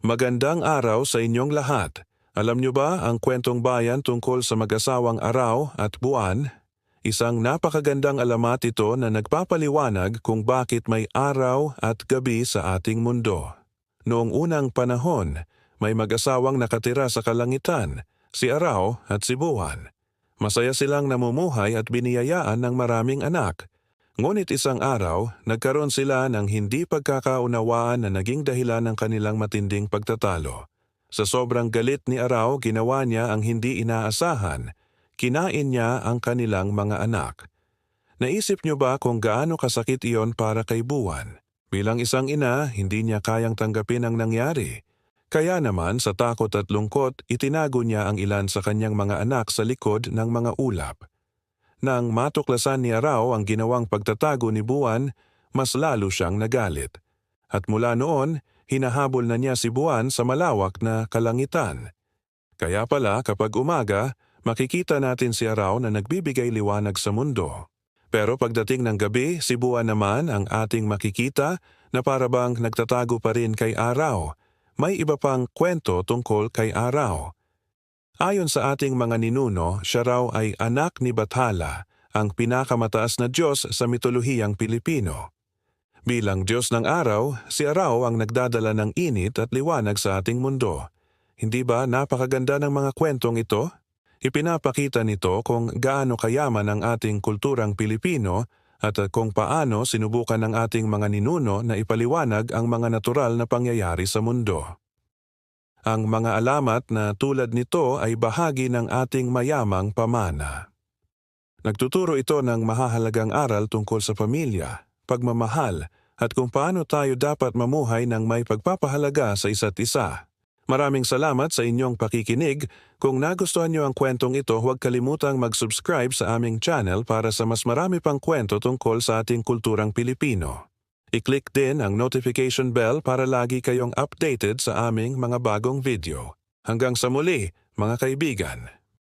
Magandang araw sa inyong lahat. Alam niyo ba ang kwentong bayan tungkol sa mag-asawang araw at buwan? Isang napakagandang alamat ito na nagpapaliwanag kung bakit may araw at gabi sa ating mundo. Noong unang panahon, may mag-asawang nakatira sa kalangitan, si Araw at si Buwan. Masaya silang namumuhay at biniyayaan ng maraming anak. Ngunit isang araw, nagkaroon sila ng hindi pagkakaunawaan na naging dahilan ng kanilang matinding pagtatalo. Sa sobrang galit ni Araw, ginawa niya ang hindi inaasahan. Kinain niya ang kanilang mga anak. Naisip niyo ba kung gaano kasakit iyon para kay Buwan? Bilang isang ina, hindi niya kayang tanggapin ang nangyari. Kaya naman sa takot at lungkot, itinago niya ang ilan sa kanyang mga anak sa likod ng mga ulap. Nang matuklasan ni Araw ang ginawang pagtatago ni Buwan, mas lalo siyang nagalit. At mula noon, hinahabol na niya si Buwan sa malawak na kalangitan. Kaya pala kapag umaga, makikita natin si Araw na nagbibigay liwanag sa mundo. Pero pagdating ng gabi, si Buwan naman ang ating makikita na parabang nagtatago pa rin kay Araw. May iba pang kwento tungkol kay Araw. Ayon sa ating mga ninuno, siya raw ay anak ni Bathala, ang pinakamataas na Diyos sa mitolohiyang Pilipino. Bilang Diyos ng araw, si Araw ang nagdadala ng init at liwanag sa ating mundo. Hindi ba napakaganda ng mga kwentong ito? Ipinapakita nito kung gaano kayaman ang ating kulturang Pilipino at kung paano sinubukan ng ating mga ninuno na ipaliwanag ang mga natural na pangyayari sa mundo. Ang mga alamat na tulad nito ay bahagi ng ating mayamang pamana. Nagtuturo ito ng mahahalagang aral tungkol sa pamilya, pagmamahal, at kung paano tayo dapat mamuhay ng may pagpapahalaga sa isa't isa. Maraming salamat sa inyong pakikinig. Kung nagustuhan niyo ang kwentong ito, huwag kalimutang mag-subscribe sa aming channel para sa mas marami pang kwento tungkol sa ating kulturang Pilipino. I-click din ang notification bell para lagi kayong updated sa aming mga bagong video. Hanggang sa muli, mga kaibigan.